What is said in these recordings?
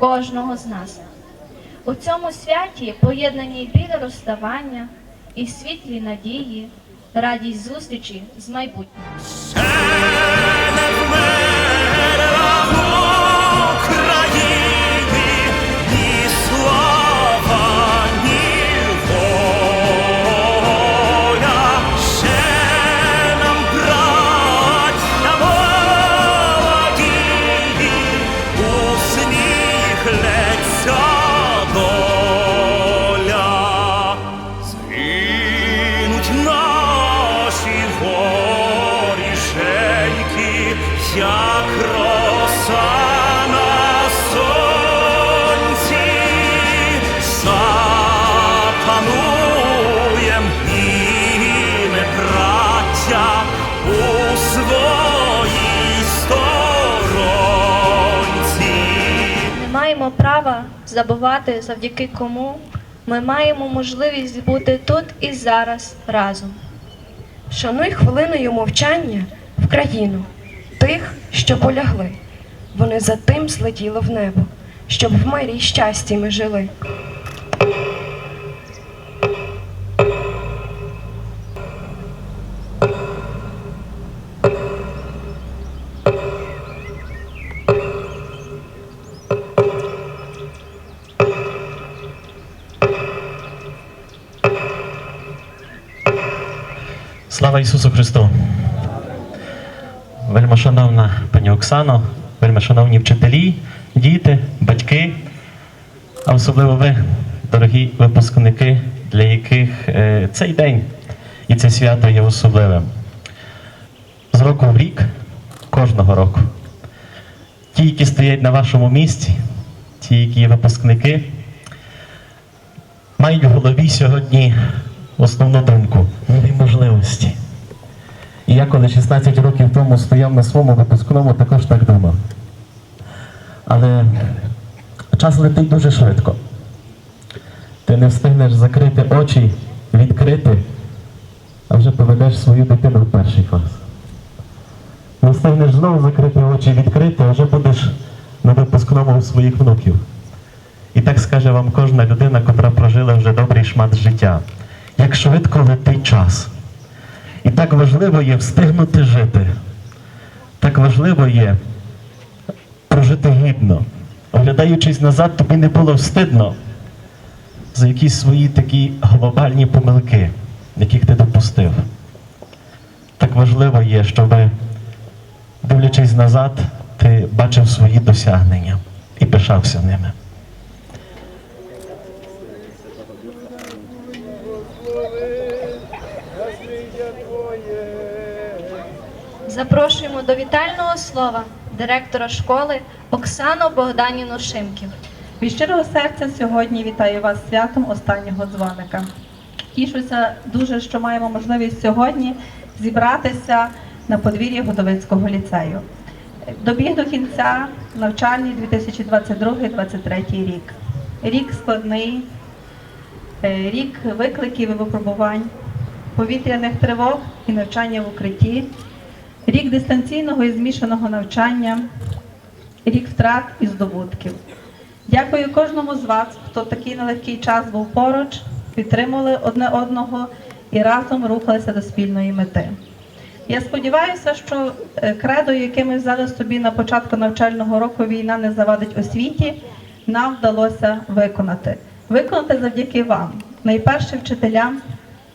кожного з нас. У цьому святі поєднані і розставання, і світлі надії, радість зустрічі з майбутнім. Забувати, завдяки кому ми маємо можливість бути тут і зараз разом. Шануй хвилиною мовчання в країну тих, що полягли. Вони за тим злетіли в небо, щоб в мирі й щасті ми жили. Слава Ісусу Христу! Вельмишановна пані Оксано, вельмишановні вчителі, діти, батьки, а особливо ви, дорогі випускники, для яких е, цей день і це свято є особливим. З року в рік, кожного року. Ті, які стоять на вашому місці, ті, які є випускники, мають в голові сьогодні основну думку нові можливості. І я коли 16 років тому стояв на своєму випускному, також так думав. Але час летить дуже швидко. Ти не встигнеш закрити очі, відкрити, а вже поведеш свою дитину в перший клас. Не встигнеш знову закрити очі, відкрити, а вже будеш на випускному у своїх внуків. І так скаже вам кожна людина, котра прожила вже добрий шмат життя. Як швидко летить час. І так важливо є встигнути жити. Так важливо є прожити гідно. Оглядаючись назад, тобі не було встидно за якісь свої такі глобальні помилки, яких ти допустив. Так важливо є, щоб, дивлячись назад, ти бачив свої досягнення і пишався ними. Запрошуємо до вітального слова директора школи Оксану Богданіну Шимків. Від щирого серця сьогодні вітаю вас святом останнього дзвоника. Тішуся дуже, що маємо можливість сьогодні зібратися на подвір'ї Годовицького ліцею. Добіг до кінця навчальний 2022-2023 рік. Рік складний, е, рік викликів і випробувань, повітряних тривог і навчання в укритті, рік дистанційного і змішаного навчання, рік втрат і здобутків. Дякую кожному з вас, хто в такий нелегкий час був поруч, підтримували одне одного і разом рухалися до спільної мети. Я сподіваюся, що е, кредо, яке ми взяли собі на початку навчального року війна не завадить освіті, нам вдалося виконати. Виконати завдяки вам, найперше вчителям,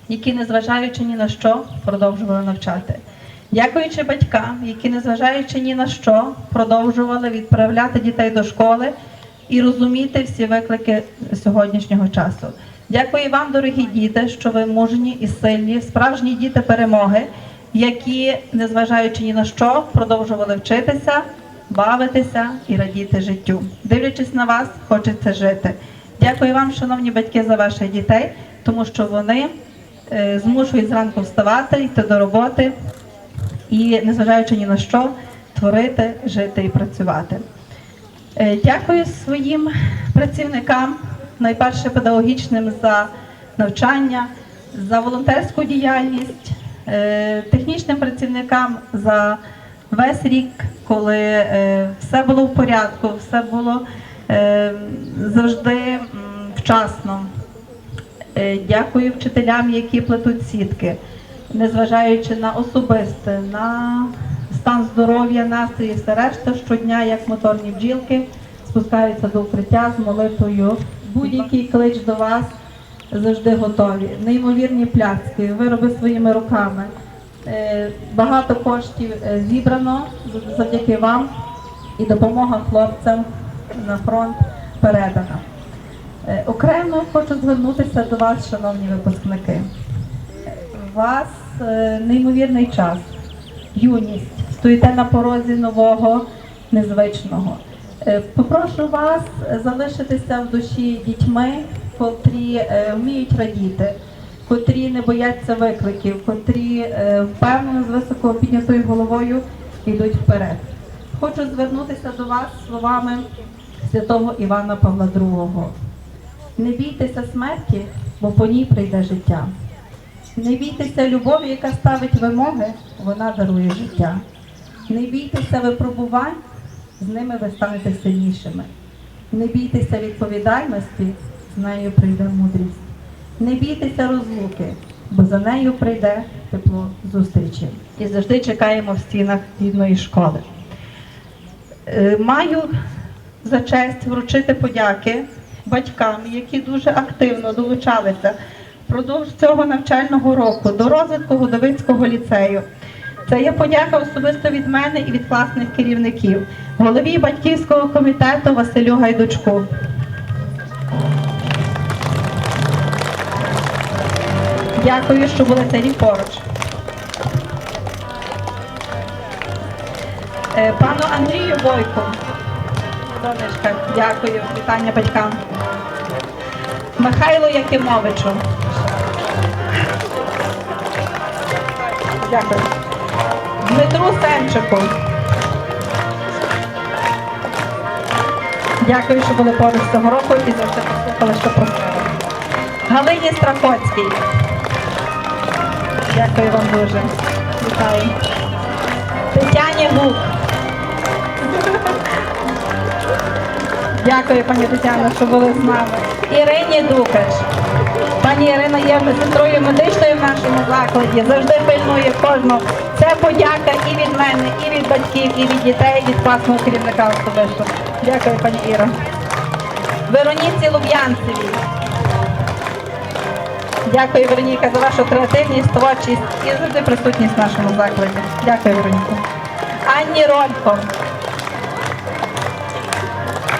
які, незважаючи ні на що, продовжували навчати. Дякуючи батькам, які, незважаючи ні на що, продовжували відправляти дітей до школи і розуміти всі виклики сьогоднішнього часу. Дякую вам, дорогі діти, що ви мужні і сильні, справжні діти перемоги, які, незважаючи ні на що, продовжували вчитися, бавитися і радіти життю. Дивлячись на вас, хочеться жити. Дякую вам, шановні батьки, за ваших дітей, тому що вони е, змушують зранку вставати, йти до роботи і, незважаючи ні на що, творити, жити і працювати. Е, Дякую своїм працівникам, найперше педагогічним за навчання, за волонтерську діяльність, е, технічним працівникам за весь рік, коли е, все було в порядку, все було завжди вчасно. Дякую вчителям, які плетуть сітки, незважаючи на особисте, на стан здоров'я, настрій, все решта щодня, як моторні бджілки, спускаються до укриття з молитвою. Будь-який клич до вас завжди готові. Неймовірні пляцки, вироби своїми руками. Е, Багато коштів е, зібрано завдяки вам і допомога хлопцям на фронт передана. Е, Окремо хочу звернутися до вас, шановні випускники. Вас неймовірний час, юність, стоїте на порозі нового, незвичного. Е, Попрошу вас залишитися в душі дітьми, котрі е, вміють радіти, котрі не бояться викликів, котрі е, впевнено з високо піднятою головою йдуть вперед. Хочу звернутися до вас словами святого Івана Павла II. Не бійтеся смерті, бо по ній прийде життя. Не бійтеся любові, яка ставить вимоги, вона дарує життя. Не бійтеся випробувань, з ними ви станете сильнішими. Не бійтеся відповідальності, з нею прийде мудрість. Не бійтеся розлуки, бо за нею прийде тепло зустрічі. І завжди чекаємо в стінах рідної школи. Е, Маю за честь вручити подяки батькам, які дуже активно долучалися впродовж цього навчального року до розвитку Годовицького ліцею. Це є подяка особисто від мене і від класних керівників, голові батьківського комітету Василю Гайдучку. Дякую, що були цей рік поруч. Е, Пану Андрію Бойку. Донечка, дякую, вітання батькам. Михайлу Якимовичу. Дякую. Дмитру Семчику. Дякую, що були поруч цього року і завжди послухали, що просили. Галині Страхоцькій. Дякую вам дуже. Вітаю. Тетяні Гук. Дякую, пані Тетяно, що були з нами. Ірині Дукач. Пані Ірина є сестрою медичною в нашому закладі, завжди пильнує кожного. Це подяка і від мене, і від батьків, і від дітей, і від класного керівника особисто. Дякую, пані Іра. Вероніці Луб'янцевій. Дякую, Вероніка, за вашу креативність, творчість і завжди присутність в нашому закладі. Дякую, Вероніка. Анні Ролько.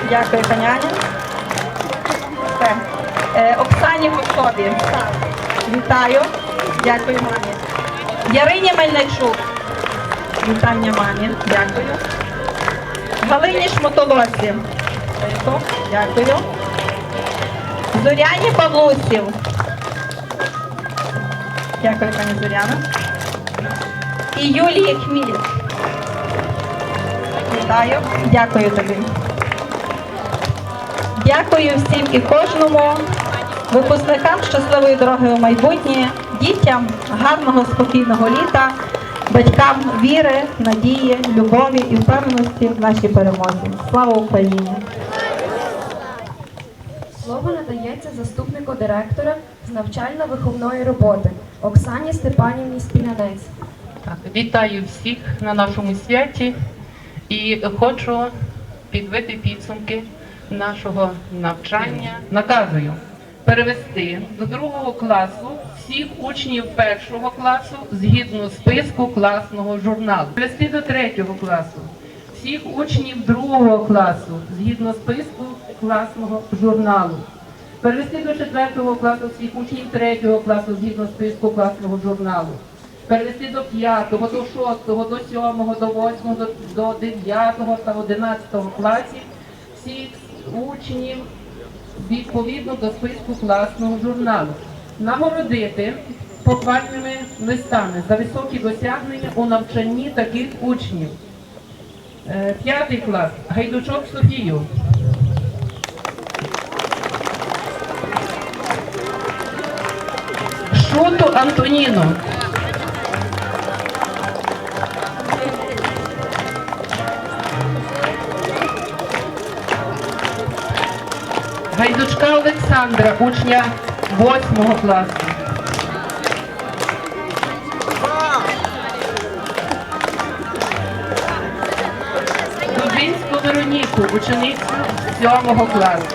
Дякую, пані Аня. Е, Оксані Гусові. Вітаю. Дякую, мамі. Ярині Мельничук. Вітання мамі. Дякую. Галині Шмотолосі. Дякую. Зоряні Павлусів. Дякую, пані Зоряна. І Юлії Хміль. Вітаю. Дякую тобі. Дякую всім і кожному, випускникам щасливої дороги у майбутнє, дітям гарного спокійного літа, батькам віри, надії, любові і впевненості в нашій перемозі. Слава Україні! Слово надається заступнику директора з навчально-виховної роботи Оксані Степанівні Спілянець. Так, вітаю всіх на нашому святі і хочу підбити підсумки нашого навчання. Наказую перевести до другого класу всіх учнів першого класу згідно списку класного журналу. Перевести до третього класу всіх учнів другого класу згідно списку класного журналу. Перевести до четвертого класу всіх учнів третього класу згідно списку класного журналу. Перевести до п'ятого, до шостого, до сьомого, до восьмого, до, дев'ятого та одинадцятого класів всіх учнів відповідно до списку класного журналу. Нагородити похвальними листами за високі досягнення у навчанні таких учнів. Е, П'ятий клас Гайдучок Софію. Шуту Антоніну. Гайдучка Олександра, учня 8 класу. Дубинську Вероніку, ученицю 7 класу.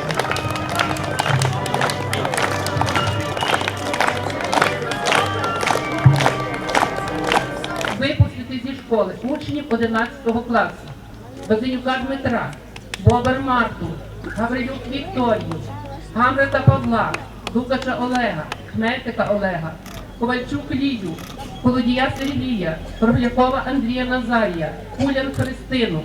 Випустити зі школи учнів 11 класу. Базилюка Дмитра, Бобер Марту, Гаврилюк Вікторію, Гамрета Павла, Лукача Олега, Хмельтика Олега, Ковальчук Лію, Колодія Сергія, Круглякова Андрія Назарія, Кулян Христину,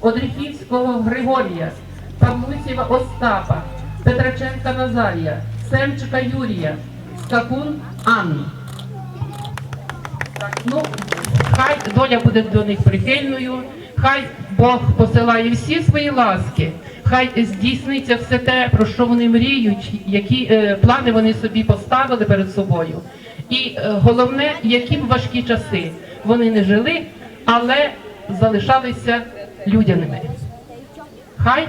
Одрихівського Григорія, Павлусєва Остапа, Петраченка Назарія, Семчика Юрія, Скакун Анну. Ну, хай доля буде до них прихильною, хай Бог посилає всі свої ласки, хай здійсниться все те, про що вони мріють, які е, плани вони собі поставили перед собою. І е, головне, які б важкі часи вони не жили, але залишалися людяними. Хай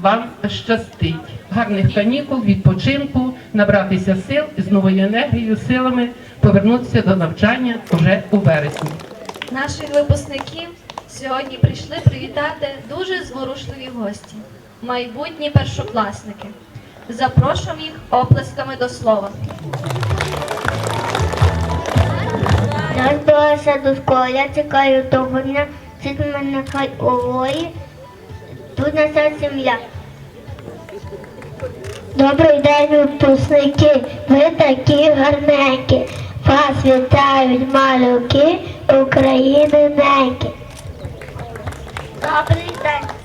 вам щастить. Гарних канікул, відпочинку, набратися сил з новою енергією, силами повернутися до навчання вже у вересні. Наших випускників сьогодні прийшли привітати дуже зворушливі гості, майбутні першокласники. Запрошуємо їх оплесками до слова. Я збираюся до школи, я чекаю того дня, світ мене хай ової, тут на серці м'я. Добрий день, випускники, ви такі гарненькі, вас вітають малюки України неньки. Добрий день.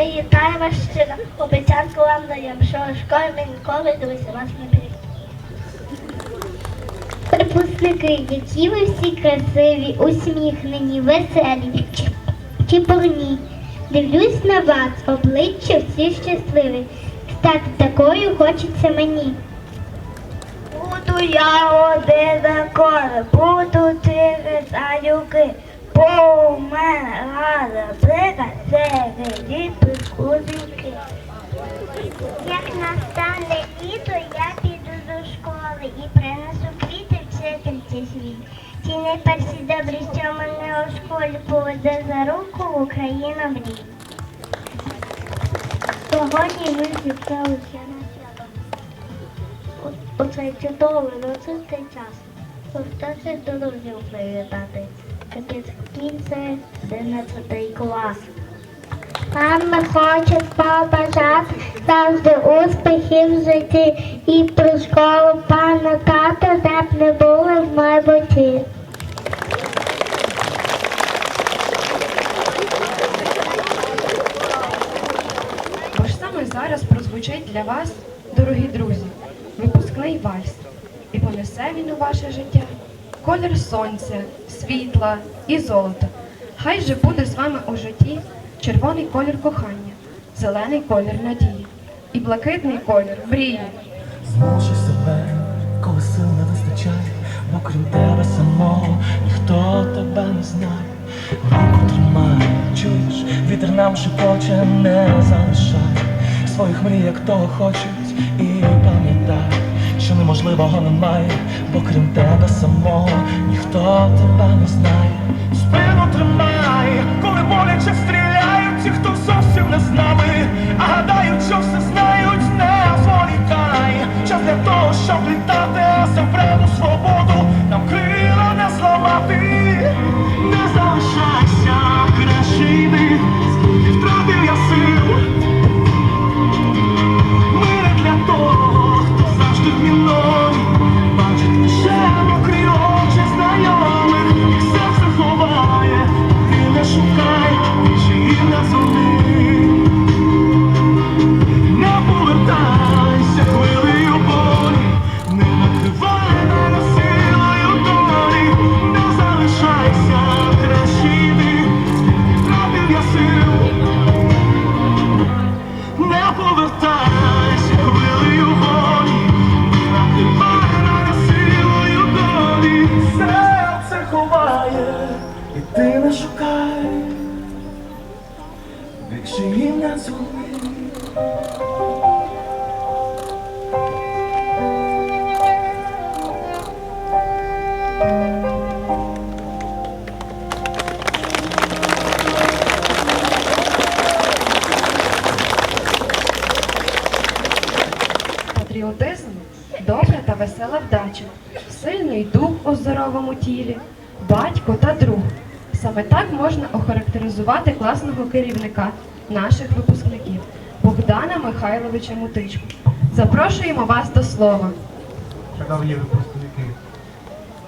Ми, вітаємо вас щиро, обіцянку вам даємо, що у школі ми ніколи до вас не прийдемо. Припускники, які ви всі красиві, усміхнені, веселі, чіпурні. Дивлюсь на вас, обличчя всі щасливі. Стати такою хочеться мені. Буду я один коли, буду тихи залюки, бо мене це діти кузики. Як настане літо, я піду до школи і принесу квіти вчительці свій. Ті найперші добрі, що мене у школі поведе за руку Україна мрій. Сьогодні ми зібралися на свято. У- У цей чудовий ночистий час. Хочеться друзів привітати. Кінце 11 клас. Нам ми хочемо побажати завжди успіхів в житті і про школу пам'ятати, де б не були в майбутті. Бо ж саме зараз прозвучить для вас, дорогі друзі, випускний вальс. І понесе він у ваше життя колір сонця, світла і золота. Хай же буде з вами у житті червоний колір кохання, зелений колір надії і блакитний колір мрії. Змушуй себе, коли сил не вистачає, бо крім тебе самого ніхто тебе не знає. Руку тримай, чуєш, вітер нам шепоче, не залишай своїх мрій, як того хочуть, і що неможливого немає, бо крім тебе самого ніхто тебе не знає. Спину тримай, коли боляче стріляють, ті, хто зовсім не з весела вдача, сильний дух у здоровому тілі, батько та друг. Саме так можна охарактеризувати класного керівника наших випускників Богдана Михайловича Мутичку. Запрошуємо вас до слова. шановні випускники,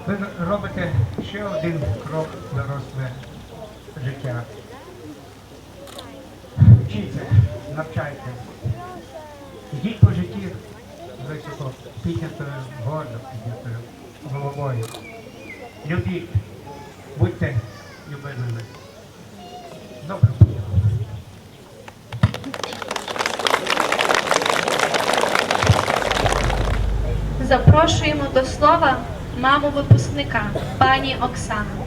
ви робите ще один крок доросле життя. Вчіться, навчайтесь. Йдіть по житті високо, піднятою, гордо піднятою головою. Любіть, будьте любимими. Дня. Запрошуємо до слова маму випускника, пані Оксану.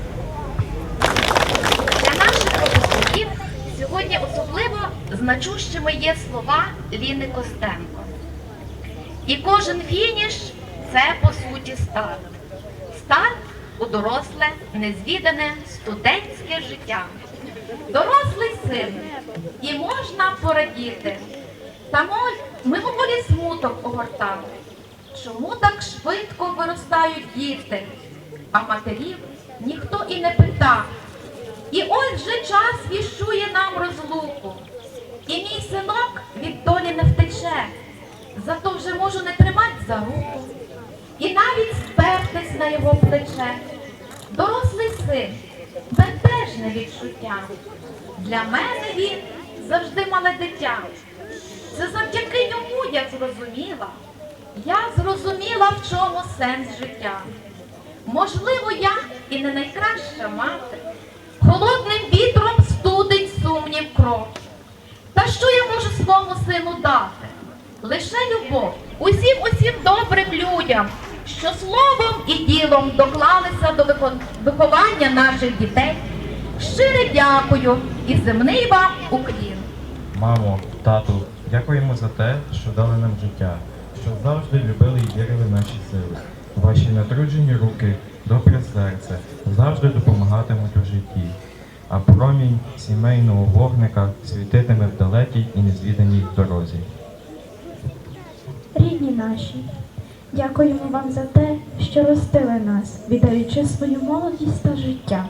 Для наших випускників сьогодні особливо значущими є слова Ліни Костенко. І кожен фініш це по суті старт. Старт у доросле, незвідане студентське життя. Дорослий син, і можна порадіти. Та моль мимоволі смуток огортав. Чому так швидко виростають діти, а матерів ніхто і не питав. І ось вже час віщує нам розлуку. І мій синок від долі не втече, зато вже можу не тримати за руку і навіть спертись на його плече. Дорослий син, бентежне відчуття. Для мене він завжди мале дитя. Це завдяки йому я зрозуміла. Я зрозуміла, в чому сенс життя. Можливо, я і не найкраща мати, холодним вітром студить сумнів кров. Та що я можу своєму сину дати? Лише любов усім усім добрим людям, що словом і ділом доклалися до виховання наших дітей. Щире дякую і земний вам уклін. Мамо, тату, дякуємо за те, що дали нам життя, що завжди любили і вірили наші сили. Ваші натруджені руки, добре серце завжди допомагатимуть у житті, а промінь сімейного вогника світитиме в далекій і незвіданій дорозі. Наші, дякуємо вам за те, що ростили нас, віддаючи свою молодість та життя,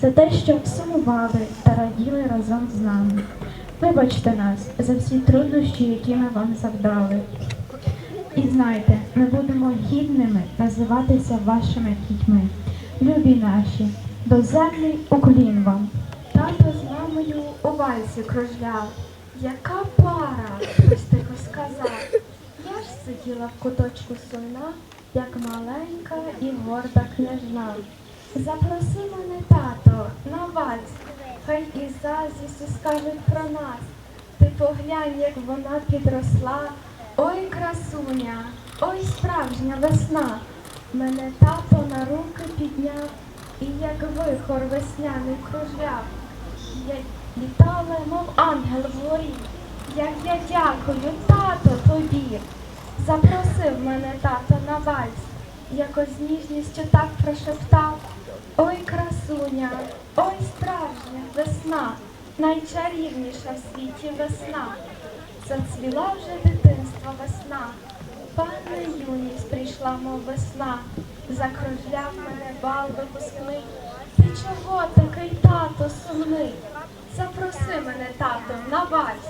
за те, що сумували та раділи разом з нами. Вибачте нас за всі труднощі, які ми вам завдали. І знайте, ми будемо гідними називатися вашими дітьми. Любі наші, доземний уклін вам. Тато з мамою у вальсі кружляв. Яка пара, хтось тихо сказав. Сиділа в куточку сумна, як маленька і горда княжна. Запроси мене, тато, на вальс, хай і заздрістю скажуть про нас. Ти поглянь, як вона підросла. Ой, красуня, ой, справжня весна. Мене тато на руки підняв, і як вихор весняний кружляв. Я літала, мов ангел вгорі. Як я дякую, тато, тобі. Запросив мене тато на вальс, якось з ніжністю так прошептав. Ой, красуня, ой, справжня весна, найчарівніша в світі весна. Зацвіла вже дитинства весна. Певна юність прийшла, мов весна, закружляв мене бал випускний. Ти чого такий тато сумний? Запроси мене, тато, на вальс.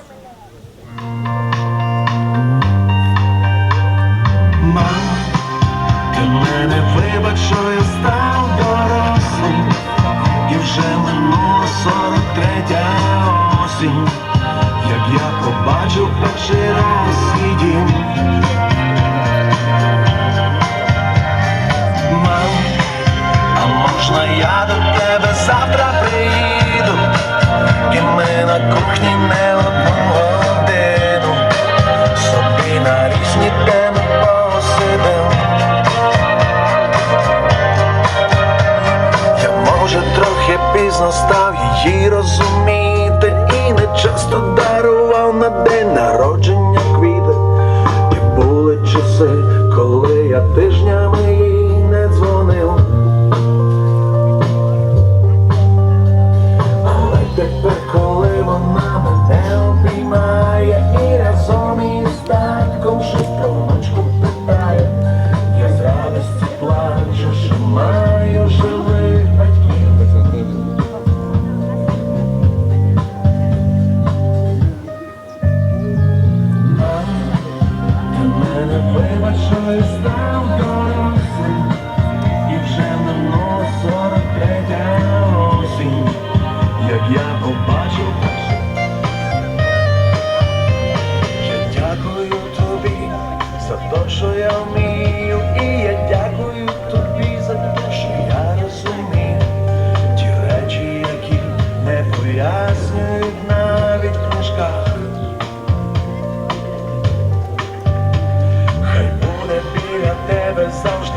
Мене вибач, що я став дорослим, і вже минула сорок третя осінь, як я побачив перший раз свій. Мам, а можна я до тебе завтра приїду, і ми на кухні не пізно став її розуміти. І не часто дарував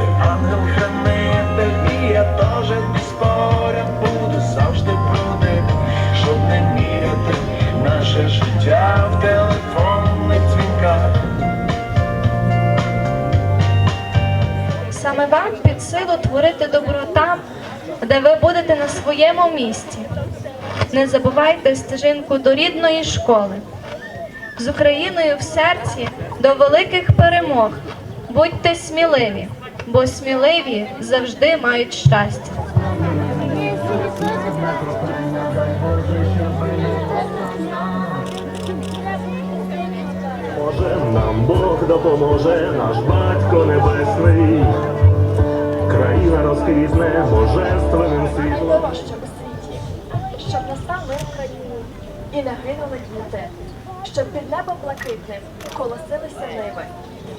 тебе завжди ангел-хранитель, і я теж поряд буду завжди брудним, щоб не міряти наше життя в телефонних дзвінках. Саме вам під силу творити добро там, де ви будете на своєму місці. Не забувайте стежинку до рідної школи. З Україною в серці до великих перемог. Будьте сміливі, бо сміливі завжди мають щастя. Може, нам Бог допоможе, наш батько небесний. Країна розквітне божественним світлом. Щоб у світі, щоб настав мир в країні і не гинули діти, щоб під небом блакитним колосилися ниви,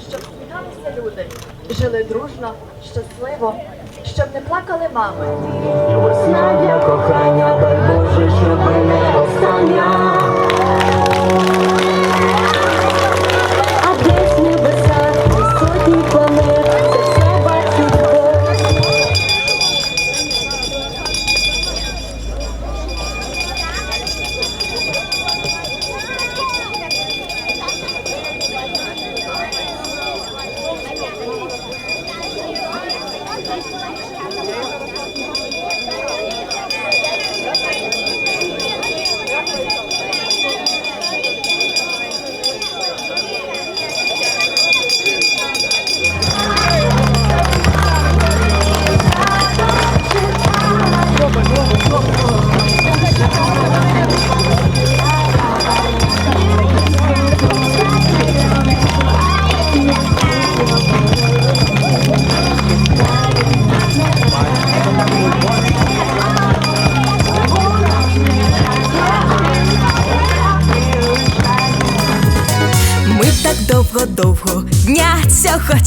щоб сміялися люди, жили дружно, щасливо, щоб не плакали мами. Весна для кохання, дай Боже, щоб не остання.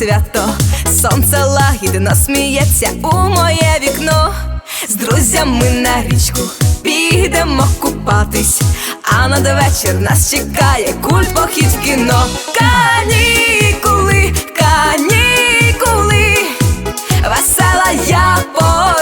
свято, сонце лагідно сміється у моє вікно. З друзями на річку підемо купатись, а надвечір нас чекає куль похід в кіно. Канікули, канікули, весела я пора.